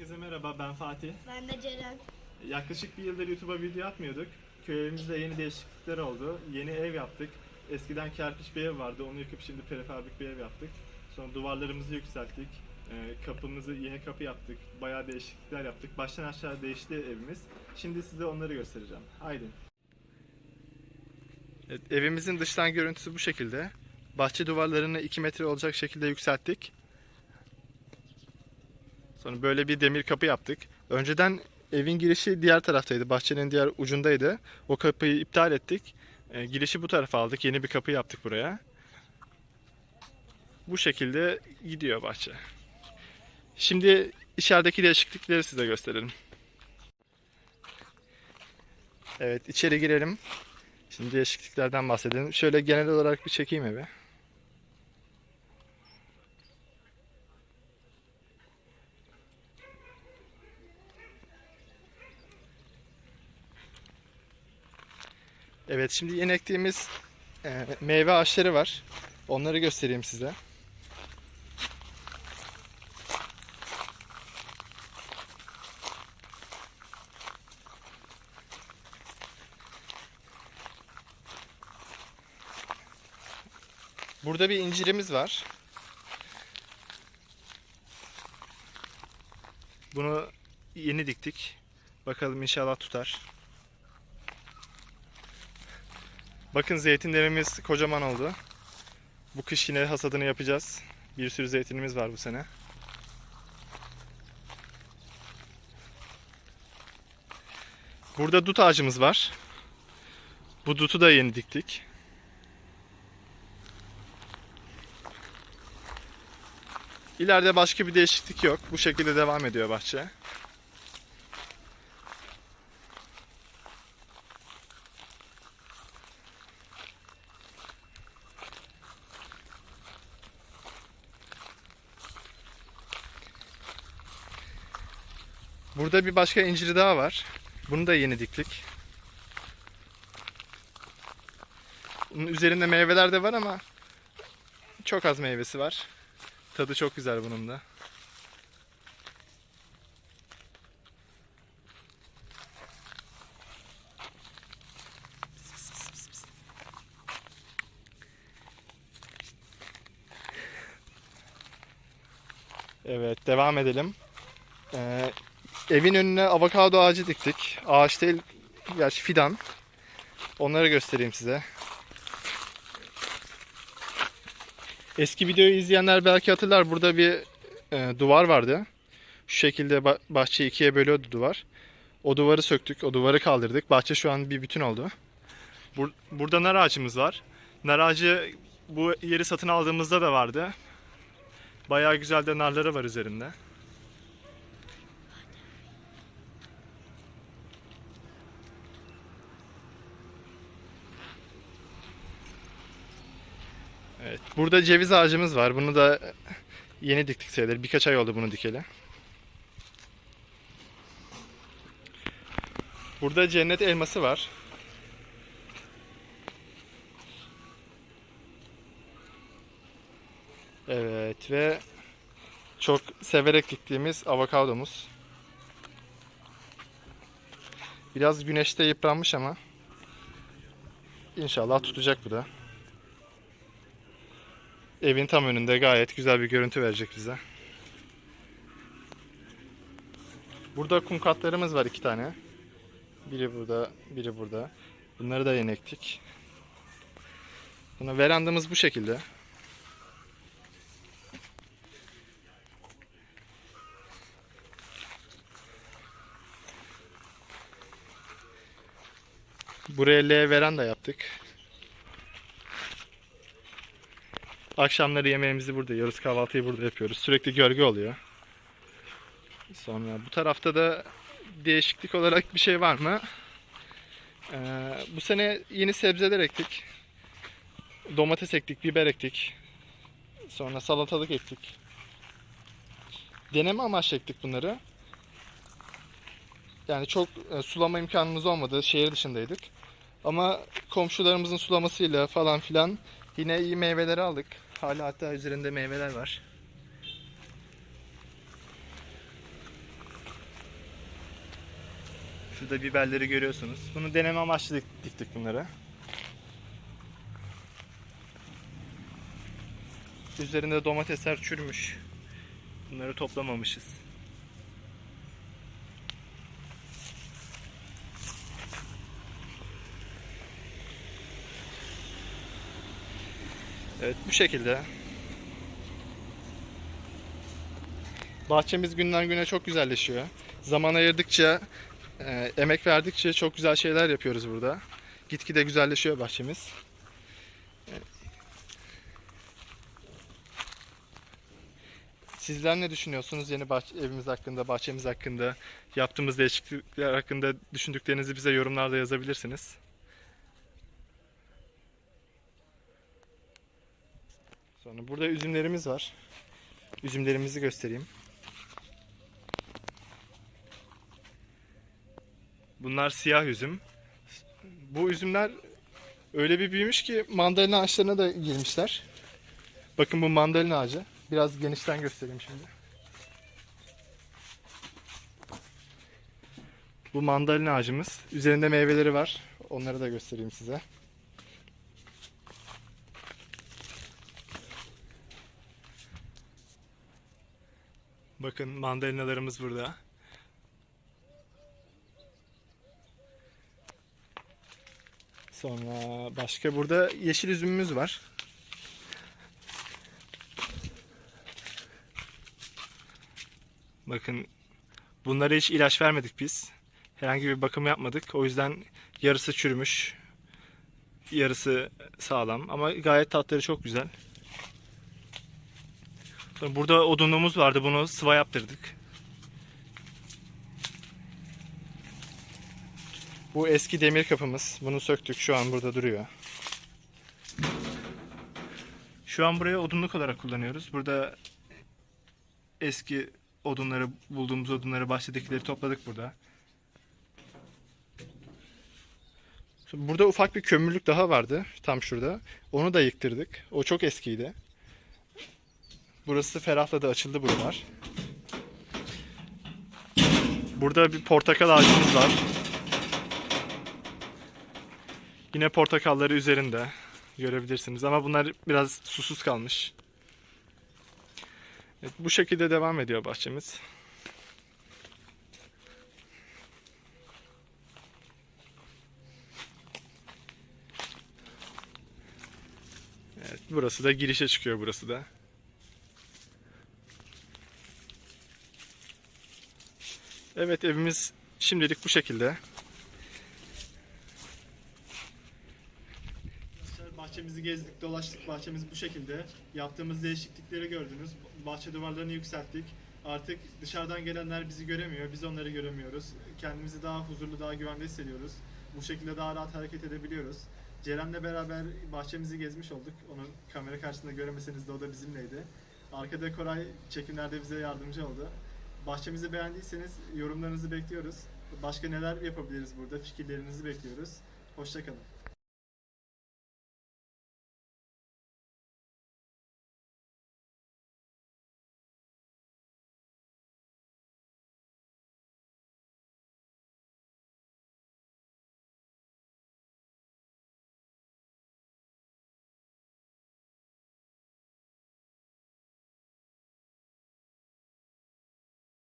Herkese merhaba ben Fatih. Ben de Ceren. Yaklaşık bir yıldır YouTube'a video atmıyorduk. Köy evimizde yeni değişiklikler oldu. Yeni ev yaptık. Eskiden kerpiç bir ev vardı. Onu yıkıp şimdi prefabrik bir ev yaptık. Sonra duvarlarımızı yükselttik. Ee, kapımızı yeni kapı yaptık. Bayağı değişiklikler yaptık. Baştan aşağı değişti evimiz. Şimdi size onları göstereceğim. Haydi. Evet, evimizin dıştan görüntüsü bu şekilde. Bahçe duvarlarını 2 metre olacak şekilde yükselttik. Sonra böyle bir demir kapı yaptık. Önceden evin girişi diğer taraftaydı. Bahçenin diğer ucundaydı. O kapıyı iptal ettik. E, girişi bu tarafa aldık. Yeni bir kapı yaptık buraya. Bu şekilde gidiyor bahçe. Şimdi içerideki değişiklikleri size gösterelim. Evet içeri girelim. Şimdi değişikliklerden bahsedelim. Şöyle genel olarak bir çekeyim evi. Evet şimdi yeni ektiğimiz e, meyve ağaçları var. Onları göstereyim size. Burada bir incirimiz var. Bunu yeni diktik. Bakalım inşallah tutar. Bakın zeytinlerimiz kocaman oldu. Bu kış yine hasadını yapacağız. Bir sürü zeytinimiz var bu sene. Burada dut ağacımız var. Bu dutu da yeni diktik. İleride başka bir değişiklik yok. Bu şekilde devam ediyor bahçe. Burada bir başka inciri daha var. Bunu da yeni diktik. Bunun üzerinde meyveler de var ama çok az meyvesi var. Tadı çok güzel bunun da. Evet devam edelim. Ee, evin önüne avokado ağacı diktik. Ağaç değil, gerçi fidan. Onları göstereyim size. Eski videoyu izleyenler belki hatırlar. Burada bir e, duvar vardı. Şu şekilde ba- bahçeyi ikiye bölüyordu duvar. O duvarı söktük, o duvarı kaldırdık. Bahçe şu an bir bütün oldu. Bur- burada nar ağacımız var. Nar ağacı bu yeri satın aldığımızda da vardı. Bayağı güzel de narları var üzerinde. Evet. Burada ceviz ağacımız var. Bunu da yeni diktik sayılır. Birkaç ay oldu bunu dikeli. Burada cennet elması var. Evet ve çok severek diktiğimiz avokadomuz. Biraz güneşte yıpranmış ama inşallah tutacak bu da. Evin tam önünde gayet güzel bir görüntü verecek bize. Burada kum katlarımız var iki tane. Biri burada, biri burada. Bunları da yeni ektik. Buna verandamız bu şekilde. Buraya L veranda yaptık. Akşamları yemeğimizi burada yiyoruz. Kahvaltıyı burada yapıyoruz. Sürekli gölge oluyor. Sonra bu tarafta da değişiklik olarak bir şey var mı? Ee, bu sene yeni sebzeler ektik. Domates ektik, biber ektik. Sonra salatalık ektik. Deneme amaçlı ektik bunları. Yani çok e, sulama imkanımız olmadı. Şehir dışındaydık. Ama komşularımızın sulamasıyla falan filan Yine iyi meyveleri aldık. Hala hatta üzerinde meyveler var. Şurada biberleri görüyorsunuz. Bunu deneme amaçlı diktik bunları. Üzerinde domatesler çürümüş. Bunları toplamamışız. Evet bu şekilde. Bahçemiz günden güne çok güzelleşiyor. Zaman ayırdıkça, e, emek verdikçe çok güzel şeyler yapıyoruz burada. Gitgide güzelleşiyor bahçemiz. Sizler ne düşünüyorsunuz yeni bahçe, evimiz hakkında, bahçemiz hakkında, yaptığımız değişiklikler hakkında düşündüklerinizi bize yorumlarda yazabilirsiniz. Sonra burada üzümlerimiz var. Üzümlerimizi göstereyim. Bunlar siyah üzüm. Bu üzümler öyle bir büyümüş ki mandalina ağaçlarına da girmişler. Bakın bu mandalina ağacı. Biraz genişten göstereyim şimdi. Bu mandalina ağacımız. Üzerinde meyveleri var. Onları da göstereyim size. Bakın mandalinalarımız burada. Sonra başka burada yeşil üzümümüz var. Bakın bunlara hiç ilaç vermedik biz. Herhangi bir bakım yapmadık. O yüzden yarısı çürümüş. Yarısı sağlam ama gayet tatları çok güzel. Burada odunluğumuz vardı. Bunu sıva yaptırdık. Bu eski demir kapımız. Bunu söktük. Şu an burada duruyor. Şu an buraya odunluk olarak kullanıyoruz. Burada eski odunları, bulduğumuz odunları, bahçedekileri topladık burada. Burada ufak bir kömürlük daha vardı. Tam şurada. Onu da yıktırdık. O çok eskiydi. Burası ferahladı, açıldı buralar. Burada bir portakal ağacımız var. Yine portakalları üzerinde görebilirsiniz ama bunlar biraz susuz kalmış. Evet, bu şekilde devam ediyor bahçemiz. Evet, burası da girişe çıkıyor burası da. Evet evimiz şimdilik bu şekilde. Bahçemizi gezdik, dolaştık. Bahçemiz bu şekilde. Yaptığımız değişiklikleri gördünüz. Bahçe duvarlarını yükselttik. Artık dışarıdan gelenler bizi göremiyor, biz onları göremiyoruz. Kendimizi daha huzurlu, daha güvende hissediyoruz. Bu şekilde daha rahat hareket edebiliyoruz. Ceren'le beraber bahçemizi gezmiş olduk. Onu kamera karşısında göremeseniz de o da bizimleydi. Arkada Koray çekimlerde bize yardımcı oldu. Bahçemizi beğendiyseniz yorumlarınızı bekliyoruz. Başka neler yapabiliriz burada? Fikirlerinizi bekliyoruz. Hoşçakalın.